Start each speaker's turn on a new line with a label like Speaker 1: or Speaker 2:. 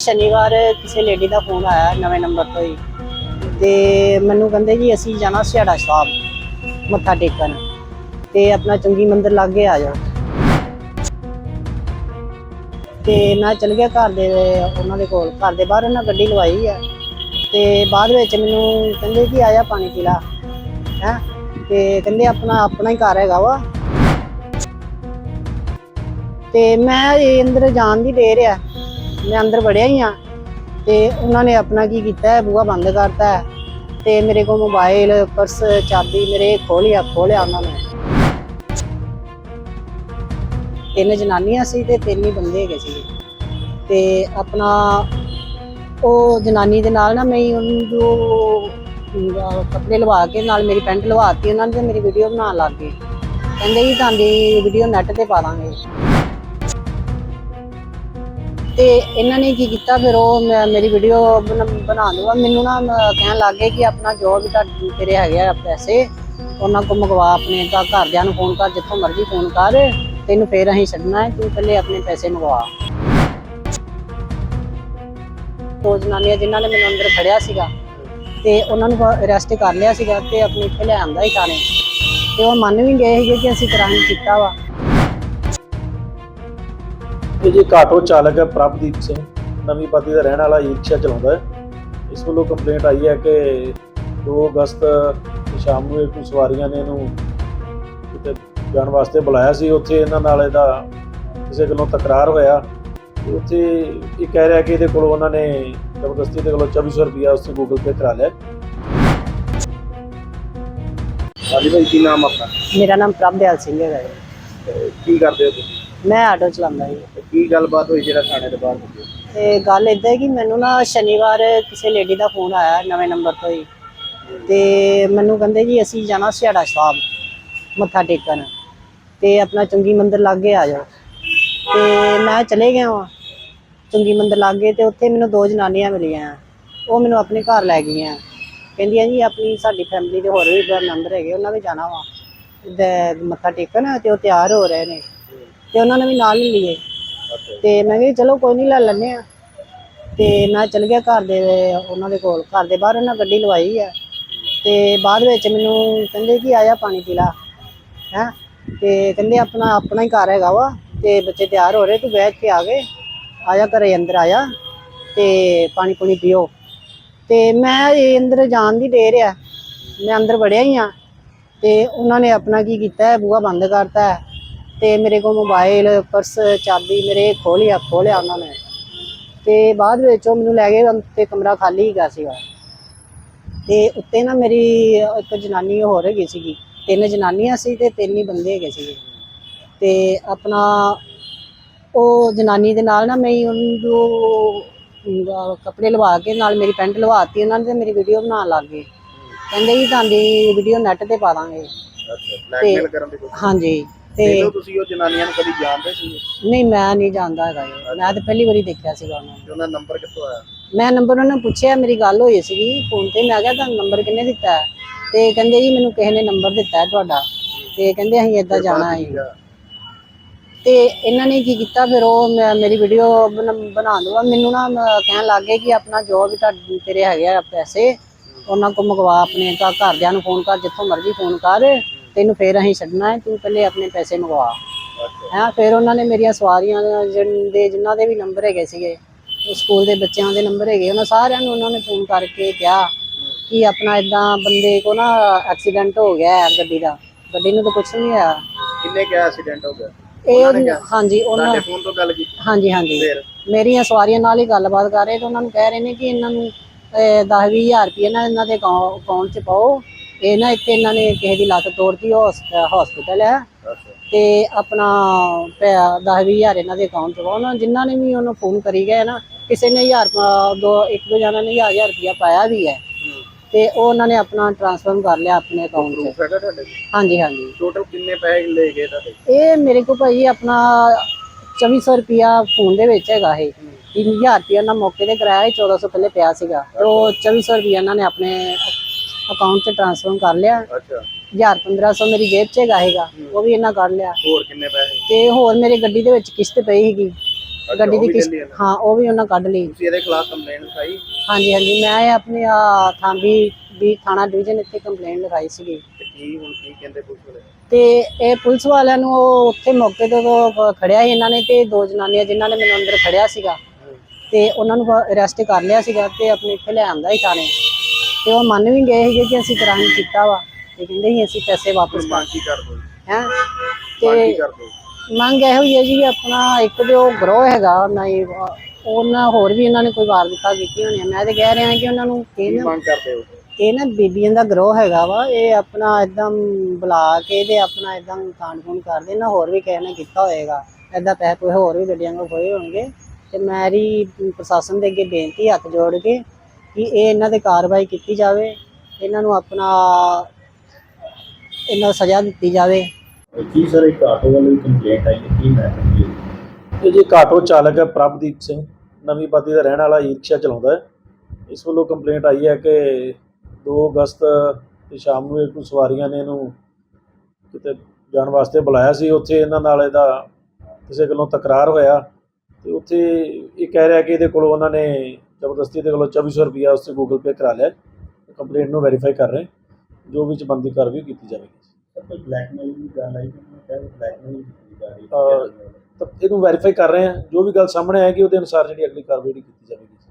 Speaker 1: ਸ਼ਨੀਵਾਰ ਕਿਸੇ ਲੇਡੀ ਦਾ ਫੋਨ ਆਇਆ ਨਵੇਂ ਨੰਬਰ ਤੋਂ ਹੀ ਤੇ ਮੈਨੂੰ ਕਹਿੰਦੇ ਜੀ ਅਸੀਂ ਜਾਣਾ ਸਿਆੜਾ ਸਾਹਿਬ ਮੱਥਾ ਟੇਕਣ ਤੇ ਆਪਣਾ ਚੰਗੀ ਮੰਦਿਰ ਲਾਗੇ ਆ ਜਾਓ। ਤੇ ਮੈਂ ਚਲ ਗਿਆ ਘਰ ਦੇ, ਉਹਨਾਂ ਦੇ ਕੋਲ, ਘਰ ਦੇ ਬਾਹਰ ਉਹਨਾਂ ਗੱਡੀ ਲਵਾਈ ਆ। ਤੇ ਬਾਅਦ ਵਿੱਚ ਮੈਨੂੰ ਕਹਿੰਦੇ ਕਿ ਆਇਆ ਪਾਣੀ ਪੀ ਲਾ, ਹੈ? ਤੇ ਕਹਿੰਦੇ ਆਪਣਾ ਆਪਣਾ ਹੀ ਘਰ ਹੈਗਾ ਵਾ। ਤੇ ਮੈਂ ਇਹ ਅੰਦਰ ਜਾਣ ਦੀ ਦੇਰ ਆ। ਮੈਂ ਅੰਦਰ ਵੜਿਆ ਹੀ ਆ ਤੇ ਉਹਨਾਂ ਨੇ ਆਪਣਾ ਕੀ ਕੀਤਾ ਹੈ, ਬੂਹਾ ਬੰਦ ਕਰਤਾ ਹੈ ਤੇ ਮੇਰੇ ਕੋਲ ਮੋਬਾਈਲ ਪਰਸ ਚਾਬੀ ਮੇਰੇ ਖੋਲਿਆ ਖੋਲਿਆ ਉਹਨਾਂ ਨੇ। ਤਿੰਨ ਜਨਾਨੀਆਂ ਸੀ ਤੇ ਤਿੰਨ ਹੀ ਬੰਦੇ ਹੈਗੇ ਸੀ। ਤੇ ਆਪਣਾ ਉਹ ਜਨਾਨੀ ਦੇ ਨਾਲ ਨਾ ਮੈਂ ਉਹਨੂੰ ਜੋ ਕੱਪੜੇ ਲਵਾ ਕੇ ਨਾਲ ਮੇਰੀ ਪੈਂਟ ਲਵਾਤੀ ਉਹਨਾਂ ਨੇ ਤੇ ਮੇਰੀ ਵੀਡੀਓ ਬਣਾਉਣ ਲੱਗ ਗਏ। ਕਹਿੰਦੇ ਜੀ, ਤੁਹਾਡੀ ਵੀਡੀਓ ਨੈਟ ਤੇ ਪਾ ਦਾਂਗੇ। ਤੇ ਇਹਨਾਂ ਨੇ ਕੀ ਕੀਤਾ, ਫਿਰ ਉਹ ਮੈਂ- ਮੇਰੀ ਵੀਡੀਓ ਬਣਾ ਦੂਗਾ ਮੈਨੂੰ ਨਾ, ਮ- ਕਹਿਣ ਲੱਗ ਗਏ ਕਿ ਆਪਣਾ ਜੋ ਵੀ ਤੁਹਾਡੇ, ਤੇਰੇ ਹੈਗੇ ਆ ਪੈਸੇ। ਉਹਨਾਂ ਕੋਲ ਮੰਗਵਾ ਆਪਣੇ ਘਰ ਘਰਦਿਆਂ ਨੂੰ ਫੋਨ ਕਰ, ਜਿੱਥੋਂ ਮਰਜ਼ੀ ਫੋਨ ਕਰ। ਤੈਨੂੰ ਫੇਰ ਅਸੀਂ ਛੱਡਣਾ ਹੈ, ਤੂੰ ਪਹਿਲੇ ਆਪਣੇ ਪੈਸੇ ਮੰਗਵਾ। ਦੋ ਜਨਾਨੀਆਂ ਜਿਨ੍ਹਾਂ ਨੇ ਮੈਨੂੰ ਅੰਦਰ ਫੜਿਆ ਸੀਗਾ, ਤੇ ਉਹਨਾਂ ਨੂੰ ਅਰੈਸਟ ਕਰ ਲਿਆ ਸੀਗਾ ਤੇ ਆਪਣੇ ਇੱਥੇ ਲੈ ਆਂਦਾ ਹੀ ਥਾਣੇ। ਤੇ ਉਹ ਮੰਨ ਵੀ ਗਏ ਸੀਗੇ ਕਿ ਅਸੀਂ ਕ੍ਰਾਈਮ ਕੀਤਾ ਵਾ।
Speaker 2: ਇਹ ਜੀ ਕਾਟੋ ਚਾਲਕ ਹੈ ਪ੍ਰਭਦੀਪ ਸਿੰਘ ਨਵੀਂ ਪਾਤੀ ਦਾ ਰਹਿਣ ਵਾਲਾ ਈ-ਰਿਕਸ਼ਾ ਚਲਾਉਂਦਾ ਹੈ। ਇਸ ਵੱਲੋਂ ਕੰਪਲੇਂਟ ਆਈ ਹੈ ਕਿ 2 ਅਗਸਤ ਸ਼ਾਮ ਨੂੰ ਇਹ ਕੁਝ ਸਵਾਰੀਆਂ ਨੇ ਇਹਨੂੰ ਕਿਤੇ ਜਾਣ ਵਾਸਤੇ ਬੁਲਾਇਆ ਸੀ। ਉੱਥੇ ਇਹਨਾਂ ਨਾਲ ਇਹਦਾ ਕਿਸੇ ਕੋਲੋਂ ਤਕਰਾਰ ਹੋਇਆ। ਤੇ ਉੱਥੇ ਇਹ ਕਹਿ ਰਿਹਾ ਕਿ ਇਹਦੇ ਕੋਲੋਂ ਉਹਨਾਂ ਨੇ ਜ਼ਬਰਦਸਤੀ ਦੇ ਕੋਲੋਂ 2400 ਰੁਪਇਆ ਉਸਤੇ ਗੂਗਲ ਪੇ ਕਰਾ ਲਿਆ।
Speaker 3: ਹਾਂਜੀ ਭਾਈ ਕੀ ਨਾਮ ਆਪਣਾ?
Speaker 1: ਮੇਰਾ ਨਾਮ ਪ੍ਰਭਦਿਆਲ ਸਿੰਘ ਹੈਗਾ ਜੀ।
Speaker 3: ਤੇ ਕੀ ਕਰਦੇ ਹੋ ਤੁਸੀਂ?
Speaker 1: ਮੈਂ ਆਟੋ ਚਲਾਉਂਦਾ ਜੀ।
Speaker 3: ਤੇ ਕੀ ਗੱਲਬਾਤ ਹੋਈ ਜਿਹੜਾ ਥਾਣੇ ਦੇ ਬਾਹਰ ਪੁੱਜੇ
Speaker 1: ਤੇ ਗੱਲ ਇਦਾਂ ਹੈ ਕਿ ਮੈਨੂੰ ਨਾ ਸ਼ਨੀਵਾਰ ਕਿਸੇ ਲੇਡੀ ਦਾ ਫੋਨ ਆਇਆ ਨਵੇਂ ਨੰਬਰ ਤੋਂ ਹੀ। ਤੇ ਮੈਨੂੰ ਕਹਿੰਦੇ ਜੀ ਅਸੀਂ ਜਾਣਾ ਸਿਆੜਾ ਸਾਹਿਬ ਮੱਥਾ ਟੇਕਣ। ਤੇ ਆਪਣਾ ਚੰਗੀ ਮੰਦਿਰ ਲਾਗੇ ਆ ਜਾਓ। ਤੇ ਮੈਂ ਚਲੇ ਗਿਆ ਵਾਂ ਚੰਗੀ ਮੰਦਿਰ ਲਾਗੇ ਤੇ ਉੱਥੇ ਮੈਨੂੰ ਦੋ ਜਨਾਨੀਆਂ ਮਿਲੀਆਂ। ਉਹ ਮੈਨੂੰ ਆਪਣੇ ਘਰ ਲੈ ਗਈਆਂ। ਕਹਿੰਦੀਆਂ ਜੀ ਆਪਣੀ ਸਾਡੀ ਫੈਮਿਲੀ ਦੇ ਹੋਰ ਵੀ ਮੈਂਬਰ ਹੈਗੇ ਉਹਨਾਂ ਵੀ ਜਾਣਾ ਵਾ। ਮੱਥਾ ਟੇਕਣ ਤੇ ਉਹ ਤਿਆਰ ਹੋ ਰਹੇ ਨੇ। ਤੇ ਉਹਨਾਂ ਨੇ ਵੀ ਨਾਲ ਹੀ ਲਈਏ। ਤੇ ਮੈਂ ਕਿਹਾ ਚਲੋ ਕੋਈ ਨਹੀਂ ਲੈ ਲੈਂਦੇ ਆ ਤੇ ਮੈਂ ਚਲ ਗਿਆ ਘਰ ਦੇ ਉਹਨਾਂ ਦੇ ਕੋਲ। ਘਰ ਦੇ ਬਾਹਰ ਉਹਨਾਂ ਗੱਡੀ ਲਵਾਈ ਆ। ਤੇ ਬਾਅਦ ਵਿੱਚ ਮੈਨੂੰ ਕਹਿੰਦੇ ਕਿ ਆਇਆ ਪਾਣੀ ਪੀ ਲਾ। ਹੈ? ਤੇ ਕਹਿੰਦੇ ਆਪਣਾ ਆਪਣਾ ਹੀ ਘਰ ਹੈਗਾ ਵਾ। ਤੇ ਬੱਚੇ ਤਿਆਰ ਹੋ ਰਹੇ ਤੂੰ ਬੈਠ ਕੇ। ਆ ਗਏ ਆਇਆ ਘਰੇ ਅੰਦਰ ਆਇਆ ਤੇ ਪਾਣੀ ਪੂਣੀ ਪੀਓ। ਤੇ ਮੈਂ ਇਹ ਅੰਦਰ ਜਾਣ ਦੀ ਦੇਰ ਆ। ਮੈਂ ਅੰਦਰ ਵੜਿਆ ਹੀ ਆ। ਤੇ ਉਹਨਾਂ ਨੇ ਆਪਣਾ ਕੀ ਕੀਤਾ ਬੂਹਾ ਬੰਦ ਕਰਤਾ ਤੇ ਮੇਰੇ ਕੋਲ ਮੋਬਾਈਲ ਪਰਸ ਚਾਬੀ ਮੇਰੇ ਖੋਲਿਆ ਖੋਲਿਆ ਉਹਨਾਂ ਨੇ। ਤੇ ਬਾਅਦ ਵਿੱਚ ਉਹ ਮੈਨੂੰ ਲੈ ਗਏ ਤੇ ਕਮਰਾ ਖਾਲੀ ਹੈਗਾ ਸੀਗਾ। ਤੇ ਉੱਤੇ ਨਾ ਮੇਰੀ ਇੱਕ ਜਨਾਨੀ ਹੋਰ ਹੈਗੀ ਸੀਗੀ। ਤਿੰਨ ਜਨਾਨੀਆਂ ਸੀ ਤੇ ਤਿੰਨ ਹੀ ਬੰਦੇ ਹੈਗੇ ਸੀਗੇ। ਤੇ ਆਪਣਾ ਉਹ ਜਨਾਨੀ ਦੇ ਨਾਲ ਨਾ ਮੈਂ ਹੀ ਉਹਨੂੰ ਕੱਪੜੇ ਲਵਾ ਕੇ ਨਾਲ ਮੇਰੀ ਪੈਂਟ ਲਵਾਤੀ ਉਹਨਾਂ ਨੇ ਤੇ ਮੇਰੀ ਵੀਡੀਓ ਬਣਾਉਣ ਲੱਗ ਗਏ। ਕਹਿੰਦੇ ਜੀ ਤੁਹਾਡੀ ਵੀਡੀਓ ਨੈਟ ਤੇ ਪਾ ਦਾਂਗੇ।
Speaker 3: ਅੱਛਾ ਬਲੈਕਮੇਲ ਕਰਨ ਦੀ ਕੋਸ਼ਿਸ਼
Speaker 1: ਹਾਂਜੀ। ਤੇ
Speaker 3: ਜਦੋਂ ਤੁਸੀਂ ਉਹ ਜਨਾਨੀਆਂ ਨੂੰ ਕਦੀ ਜਾਣਦੇ ਸੀ?
Speaker 1: ਨਹੀਂ ਮੈਂ ਨਹੀਂ ਜਾਣਦਾ ਹੈਗਾ ਮੈਂ ਤਾਂ ਪਹਿਲੀ ਵਾਰੀ ਦੇਖਿਆ ਸੀਗਾ ਉਹਨਾਂ ਨੂੰ।
Speaker 3: ਤੇ ਉਹਨਾਂ ਦਾ ਨੰਬਰ ਕਿੱਥੋਂ ਆਇਆ?
Speaker 1: ਮੈਂ ਨੰਬਰ ਉਹਨਾਂ ਨੂੰ ਪੁੱਛਿਆ ਮੇਰੀ ਗੱਲ ਹੋਈ ਸੀਗੀ ਫੋਨ ਤੇ। ਮੈਂ ਕਿਹਾ ਤੁਹਾਨੂੰ ਨੰਬਰ ਕਿੰਨੇ ਦਿੱਤਾ? ਹੈ ਤੇ ਕਹਿੰਦੇ ਜੀ ਮੈਨੂੰ ਕਿਸੇ ਨੇ ਨੰਬਰ ਦਿੱਤਾ ਹੈ ਤੁਹਾਡਾ। ਤੇ ਕਹਿੰਦੇ ਅਸੀਂ ਇੱਦਾਂ ਜਾਣਾ ਹੈ। ਤੇ ਇਹਨਾਂ ਨੇ ਕੀ ਕੀਤਾ ਫਿਰ ਉਹ ਮੈਂ- ਮੇਰੀ ਵੀਡੀਓ ਬਣਾ ਦੂਗਾ ਮੈਨੂੰ ਨਾ ਮ- ਕਹਿਣ ਲੱਗ ਗਏ ਕਿ ਆਪਣਾ ਜੋ ਵੀ ਤੁਹਾਡੇ ਤੇਰੇ ਹੈਗੇ ਆ ਪੈਸੇ। ਉਹਨਾਂ ਕੋਲ ਮੰਗਵਾ ਆਪਣੇ ਘਰ ਘਰਦਿਆਂ ਨੂੰ ਫੋਨ ਕਰ ਜਿੱਥੋਂ ਮਰਜ਼ੀ ਫੋਨ ਕਰ। ਤੈਨੂੰ ਫੇਰ ਅਸੀਂ ਛੱਡਣਾ ਹੈ ਤੂੰ ਪਹਿਲੇ ਆਪਣੇ ਪੈਸੇ ਮੰਗਵਾ। ਹੈਂ ਫਿਰ ਉਹਨਾਂ ਨੇ ਮੇਰੀਆਂ ਸਵਾਰੀਆਂ ਜਿਨ- ਦੇ ਜਿਨ੍ਹਾਂ ਦੇ ਵੀ ਨੰਬਰ ਹੈਗੇ ਸੀਗੇ ਉਹ ਸਕੂਲ ਦੇ ਬੱਚਿਆਂ ਦੇ ਨੰਬਰ ਹੈਗੇ ਉਹਨਾਂ ਸਾਰਿਆਂ ਨੂੰ ਉਹਨਾਂ ਨੇ ਫੋਨ ਕਰਕੇ ਕਿਹਾ ਕਿ ਆਪਣਾ ਇਦਾਂ ਬੰਦੇ ਕੋ ਨਾ ਐਕਸੀਡੈਂਟ ਹੋ ਗਿਆ ਹੈ ਗੱਡੀ ਦਾ। ਗੱਡੀ ਨੂੰ ਤਾਂ ਕੁਝ ਨਹੀਂ ਹੋਇਆ।
Speaker 3: ਕਿੰਨੇ ਕਿਹਾ ਐਕਸੀਡੈਂਟ ਹੋ ਗਿਆ
Speaker 1: ਇਹ ਹਾਂਜੀ ਉਹਨਾਂ
Speaker 3: ਤੁਹਾਡੇ ਫੋਨ ਤੋਂ ਗੱਲ ਕੀਤੀ?
Speaker 1: ਹਾਂਜੀ ਹਾਂਜੀ।
Speaker 3: ਫਿਰ?
Speaker 1: ਮੇਰੀਆਂ ਸਵਾਰੀਆਂ ਨਾਲ ਹੀ ਗੱਲਬਾਤ ਕਰ ਰਹੇ ਤੇ ਉਹਨਾਂ ਨੂੰ ਕਹਿ ਰਹੇ ਨੇ ਕਿ ਇਹਨਾਂ ਨੂੰ 10 ਹਜ਼ਾਰ ਰੁਪਏ ਨਾ ਇਹਨਾਂ ਦੇ ਅਕਾਊਂਟ 'ਚ ਪਾਓ। ਇਹ ਨਾ ਇੱਥੇ ਇਹਨਾਂ ਨੇ ਕਿਸੇ ਦੀ ਲੱਤ ਤੋੜਤੀ ਹਸਪੀਟਲ ਹੈ। ਤੇ ਆਪਣਾ 10 ਹਜ਼ਾਰ ਇਹਨਾਂ ਦੇ ਅਕਾਊਂਟ 'ਚ ਉਹਨਾਂ ਜਿਨ੍ਹਾਂ ਨੇ ਵੀ ਉਹਨੂੰ ਫੋਨ ਕਰੀ ਗਏ ਨਾ ਕਿਸੇ ਨੇ ਹਜ਼ਾਰ ਪ- ਦੋ ਇੱਕ ਦੋ ਜਣਾਂ ਨੇ ਹਜ਼ਾਰ ਹਜ਼ਾਰ ਰੁਪਇਆ ਪਾਇਆ ਵੀ ਹੈ। ਤੇ ਉਹ ਉਹਨਾਂ ਨੇ ਆਪਣਾ ਟ੍ਰਾਂਸਫਰ ਕਰ ਲਿਆ ਆਪਣੇ ਅਕਾਊਂਟ 'ਚ। ਹਾਂਜੀ ਹਾਂਜੀ।
Speaker 3: ਟੋਟਲ ਕਿੰਨੇ ਪੈਸੇ ਲੈ ਗਏ ਤੁਹਾਡੇ?
Speaker 1: ਇਹ ਮੇਰੇ ਕੋਲ ਭਾਈ ਆਪਣਾ 2400 ਰੁਪਿਆ ਫੋਨ ਦੇ ਵਿੱਚ ਹੈਗਾ ਇਹ। 3000 ਰੁਪਿਆ ਨਾ ਮੌਕੇ ਤੇ ਕਰਾਇਆ ਸੀ 1400 ਪਹਿਲੇ ਪਿਆ ਸੀਗਾ। ਤੇ ਉਹ 2400 ਰੁਪਿਆ ਇਹਨਾਂ ਨੇ ਆਪਣੇ ਅਕਾਊਂਟ 'ਚ ਟ੍ਰਾਂਸਫਰ ਕਰ ਲਿਆ।
Speaker 3: ਅੱਛਾ।
Speaker 1: 1000 1500 ਮੇਰੀ ਜੇਬ 'ਚ ਹੈਗਾ ਹੈਗਾ ਉਹ ਵੀ ਇਹਨਾਂ ਕਰ ਲਿਆ।
Speaker 3: ਹੋਰ ਕਿੰਨੇ ਪੈਸੇ?
Speaker 1: ਤੇ ਹੋਰ ਮੇਰੇ ਗੱਡੀ ਦੇ ਵਿੱਚ ਕਿਸ਼ਤ ਪਈ
Speaker 3: ਅੱਛਾ,
Speaker 1: ਗੱਡੀ ਦੀ ਕਿਸ਼ਤ? ਹਾਂ ਉਹ ਵੀ ਉਹਨਾਂ ਕੱਢ ਲਈ।
Speaker 3: ਤੁਸੀਂ ਇਹਦੇ ਖਿਲਾਫ ਕੰਪਲੇਂਟ ਲਿਖਾਈ?
Speaker 1: ਹਾਂਜੀ ਹਾਂਜੀ ਮੈਂ ਆਪਣੇ ਆ ਥਾਂਬੀ ਵੀ ਥਾਣਾ ਡਿਵੀਜ਼ਨ ਇੱਥੇ ਕੰਪਲੇਂਟ ਲਗਾਈ ਸੀਗੀ।
Speaker 3: ਕੀ ਹੁਣ ਕੀ ਕਹਿੰਦੇ ਪੁਲਿਸ ਵਾਲੇ?
Speaker 1: ਤੇ ਇਹ ਪੁਲਿਸ ਵਾਲਿਆਂ ਨੂੰ ਉਹ ਉੱਥੇ ਮੌਕੇ ਤੇ ਖੜਿਆ ਸੀ ਇਹਨਾਂ ਨੇ ਤੇ ਦੋ ਜਨਾਨੀਆਂ ਜਿਨ੍ਹਾਂ ਨੇ ਮੈਨੂੰ ਅੰਦਰ ਖੜਿਆ ਸੀਗਾ। ਤੇ ਉਹਨਾਂ ਨੂੰ ਅਰੈਸਟ ਕਰ ਲਿਆ ਸੀਗਾ ਤੇ ਆਪਣੇ ਇੱਥੇ ਲੈ ਆਂਦਾ ਹੀ ਥਾਣੇ। ਤੇ ਉਹ ਮੰਨ ਵੀ ਗਏ ਸੀਗੇ ਕਿ ਅਸੀਂ ਕ੍ਰਾਈਮ ਕੀਤਾ ਵਾ ਤੇ ਕਹਿੰਦੇ ਸੀ ਅਸੀਂ ਪੈਸੇ ਵਾਪਸ
Speaker 3: ਕੀ ਕਰ ਦੋ
Speaker 1: ਹੈ? ਤੇ ਮੰਗ ਇਹੋ ਹੀ ਹੈ ਜੀ ਆਪਣਾ ਇੱਕ ਤੇ ਉਹ ਗਰੋਹ ਹੈਗਾ ਨਹੀਂ ਉਹਨਾਂ ਹੋਰ ਵੀ ਇਹਨਾਂ ਨੇ ਕੋਈ ਵਾਰ ਦਿੱਤਾ ਕੀਤੀ ਹੋਣੀ। ਮੈਂ ਤੇ ਕਹਿ ਰਿਹਾ ਕਿ ਉਹਨਾਂ ਨੂੰ
Speaker 3: ਕੀ
Speaker 1: ਇਹ ਨਾ
Speaker 3: ਮੰਗ ਕਰਦੇ ਹੋ?
Speaker 1: ਇਹ ਨਾ ਬੀਬੀਆਂ ਦਾ ਗਰੋਹ ਹੈਗਾ ਵਾ ਇਹ ਆਪਣਾ ਇਦਾਂ ਬੁਲਾ ਕੇ ਤੇ ਆਪਣਾ ਇਦਾਂ ਕਾਂਡ ਕੂੰਡ ਕਰਦੇ ਨਾ ਹੋਰ ਵੀ ਕਿਸੇ ਨੇ ਕੀਤਾ ਹੋਏਗਾ। ਇਦਾਂ ਪੈਸੇ ਕੋਈ ਹੋਰ ਵੀ ਗੱਡੀਆਂ ਕੋ ਹੋਏ ਹੋਣਗੇ। ਤੇ ਮੇਰੀ ਪ੍ਰਸ਼ਾਸਨ ਦੇ ਅੱਗੇ ਬੇਨਤੀ ਹੱਥ ਜੋੜ ਕੇ ਕਿ ਇਹ ਇਹਨਾਂ ਤੇ ਕਾਰਵਾਈ ਕੀਤੀ ਜਾਵੇ ਇਹਨਾਂ ਨੂੰ ਆਪਣਾ ਇਹਨਾਂ ਨੂੰ ਸਜ਼ਾ ਦਿੱਤੀ ਜਾਵੇ।
Speaker 4: ਕੀ ਸਰ ਇੱਕ ਆਟੋ ਵਾਲੇ ਦੀ ਕੰਪਲੇਂਟ ਆਈ ਹੈ ਕੀ ਮੈਟਰ ਕੀ?
Speaker 2: ਇਹ ਜੀ ਇੱਕ ਆਟੋ ਚਾਲਕ ਹੈ ਪ੍ਰਭਦੀਪ ਸਿੰਘ ਨਵੀਂ ਬਾਦੀ ਦਾ ਰਹਿਣ ਵਾਲਾ ਈ ਰਿਕਸ਼ਾ ਚਲਾਉਂਦਾ ਹੈ। ਇਸ ਵੱਲੋਂ ਕੰਪਲੇਂਟ ਆਈ ਹੈ ਕਿ 2 ਅਗਸਤ ਦੀ ਸ਼ਾਮ ਨੂੰ ਇਹ ਕੁਝ ਸਵਾਰੀਆਂ ਨੇ ਇਹਨੂੰ ਕਿਤੇ ਜਾਣ ਵਾਸਤੇ ਬੁਲਾਇਆ ਸੀ। ਉੱਥੇ ਇਹਨਾਂ ਨਾਲ ਇਹਦਾ ਕਿਸੇ ਗੱਲੋਂ ਤਕਰਾਰ ਹੋਇਆ। ਤੇ ਉੱਥੇ ਇਹ ਕਹਿ ਰਿਹਾ ਕਿ ਇਹਦੇ ਕੋਲੋਂ ਉਹਨਾਂ ਨੇ ਜ਼ਬਰਦਸਤੀ ਦੇ ਕੋਲੋਂ 2400 ਰੁਪਇਆ ਉਸ ਤੇ ਗੂਗਲ ਪੇ ਕਰਾ ਲਿਆ। ਕੰਪਲੇਂਟ ਨੂੰ ਵੈਰੀਫਾਈ ਕਰ ਰਹੇ ਜੋ ਵਿੱਚ ਬੰਦੀ ਕਾਰਵਾਈ ਕੀਤੀ ਜਾਵੇਗੀ।
Speaker 4: ਕੋਈ ਬਲੈਕਮੇਲ ਦੀ ਗੱਲ ਆਈ ਕਿ ਬਲੈਕਮੇਲ ਜਾ ਰਹੀ
Speaker 2: ਅਹ, ਤਾਂ ਇਹਨੂੰ ਵੈਰੀਫਾਈ ਕਰ ਰਹੇ ਹਾਂ। ਜੋ ਵੀ ਗੱਲ ਸਾਹਮਣੇ ਆਏਗੀ ਉਹਦੇ ਅਨੁਸਾਰ ਜਿਹੜੀ ਅਗਲੀ ਕਾਰਵਾਈ ਕੀਤੀ ਜਾਵੇਗੀ।